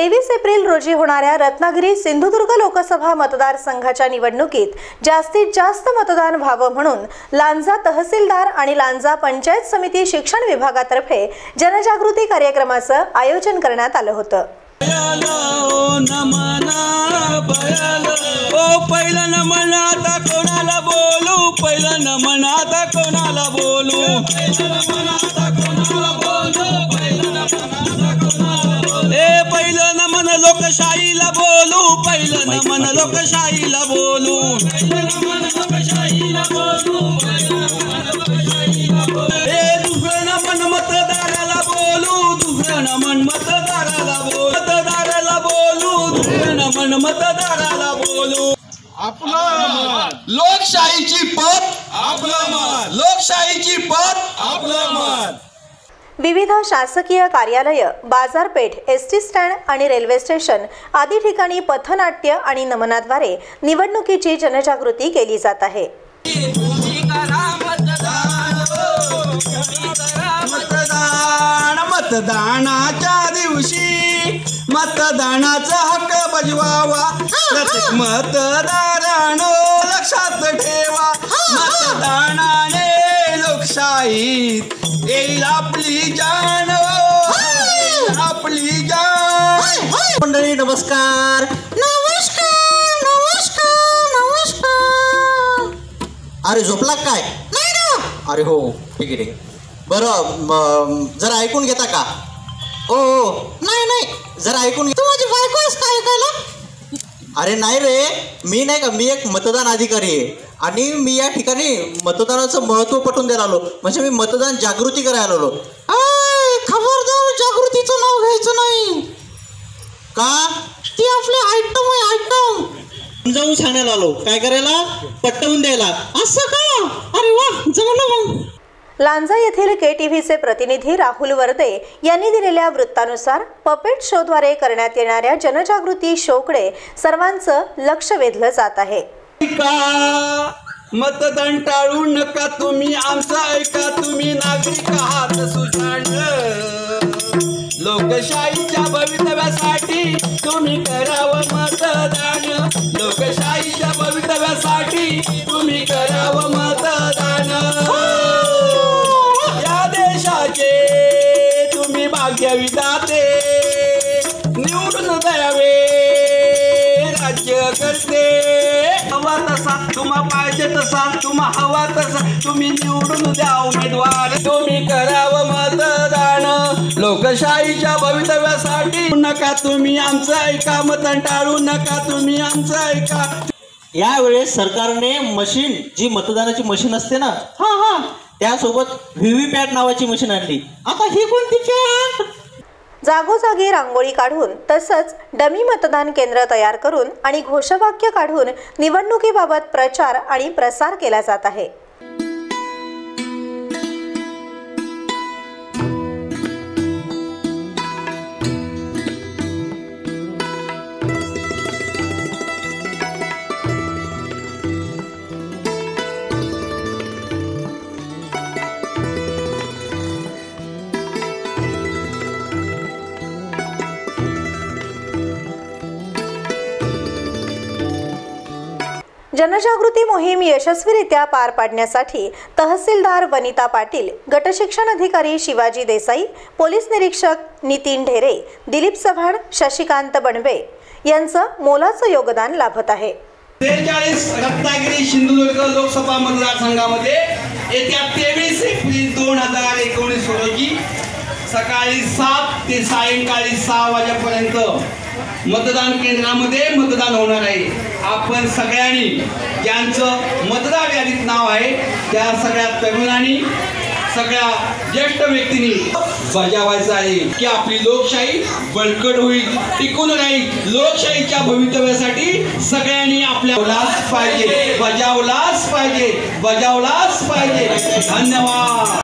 तेवीस एप्रिल रोजी होणाऱ्या रत्नागिरी सिंधुदुर्ग लोकसभा मतदारसंघाच्या निवडणुकीत जास्तीत जास्त मतदान व्हावं म्हणून लांजा तहसीलदार आणि लांजा पंचायत समिती शिक्षण विभागातर्फे जनजागृती कार्यक्रमाचं आयोजन करण्यात आलं होतं. भयाला लोकशाहीला बोलू ए दुसरं नमन मतदाराला बोलू दुसरं नमन मतदाराला बोलू मतदाराला बोलू दुसरं नमन मतदाराला बोलू. आपलं लोकशाहीची पत. आपलं मत. लोकशाहीची पत. आपलं मत. विविध शासकीय कार्यालय बाजारपेठ एस टी स्टँड आणि रेल्वे स्टेशन आदी ठिकाणी पथनाट्य आणि नमनाद्वारे निवडणुकीची जनजागृती केली जात आहे. मतदानाच्या दिवशी मतदानाचा हक्क बजवावा. प्रत्येक मतदारानो लक्षात ठेवा. मतदानाने लोकशाही आपली जाण येईल आपली जाण मंडळी नमस्कार. नमस्कार नमस्कार नमस्कार. अरे झोपला काय? नाही ना. अरे हो ठीक आहे ठीक आहे. बरं जरा ऐकून घेता का? हो हो. नाही नाही. जरा ऐकून घे. तू माझी बायको आहेस काय ऐकायला? अरे नाही रे. मी नाही का मी एक मतदान अधिकारी आहे. आणि मी या ठिकाणी मतदानाचं महत्त्व पटवून द्यायला आलो. म्हणजे मी मतदान जागृती करायला आलो. खबरदार जागृतीचं नाव घ्यायचं नाही. का? ती आपली आयटम आहे आयटम. समजावून सांगायला आलो. काय करायला? पटवून द्यायला. असं का? अरे वा जमलं मग. लांजा येथील के टीव्हीचे प्रतिनिधी राहुल वर्दे यांनी दिलेल्या वृत्तानुसार पपेट शोद्वारे करण्यात येणाऱ्या जनजागृती शोकडे सर्वांचं लक्ष वेधलं जात आहे. नागरिका मतदान टाळू नका तुम्ही आमचं ऐका तुम्ही नागरिक आहात सुजाण. लोकशाहीच्या भवितव्यासाठी तुम्ही करावं मतदान. लोकशाहीच्या भवितव्यासाठी तुम्ही करावं मतदान. या देशाचे तुम्ही भाग्य विधाते निवडून द्यावे राज्य करते तसा तुम्हा पाहिजे तसा तुम्हा हवा तसा तुम्ही निवडून द्या उमेदवार. तुम्ही करावं मतदान. लोकशाहीच्या भवितव्यासाठी. नका तुम्ही आमचं ऐका मतदान टाळू नका तुम्ही आमचं ऐका. यावेळेस सरकारने मशीन जी मतदानाची मशीन असते ना हा हा. त्यासोबत व्हीव्हीपॅट नावाची मशीन आणली. आता ही कोणती जागोजागी रांगोळी काढून तसंच डमी मतदान केंद्र तयार करून आणि घोषवाक्य काढून निवडणुकीबाबत प्रचार आणि प्रसार केला जात आहे. जनजागृती मोहीम यशस्वीरित्या पार पाडण्यासाठी तहसीलदार वनिता पाटील गटशिक्षण अधिकारी शिवाजी देसाई पोलीस निरीक्षक नितीन ढेरे दिलीप चव्हाण शशिकांत बणवे यांचं मोलाचं योगदान लाभत आहे. त्रेचाळीस रत्नागिरी सिंधुदुर्ग लोकसभा मतदारसंघामध्ये येत्या तेवीस एप्रिल दोन हजार एकोणीस रोजी सकाळी सात ते सायंकाळी सहा वाजेपर्यंत मतदान केंद्रामध्ये मतदान होणार आहे. आपण सगळ्यांनी ज्यांचं मतदार यादीत नाव आहे त्या सगळ्या तरुणांनी सगळ्या ज्येष्ठ व्यक्तींनी बजावायचं आहे की आपली लोकशाही बळकट होईल टिकून राहील. लोकशाहीच्या भवितव्यासाठी सगळ्यांनी आपल्या पाहिजे. बजावलाच पाहिजे. बजावलाच पाहिजे. धन्यवाद.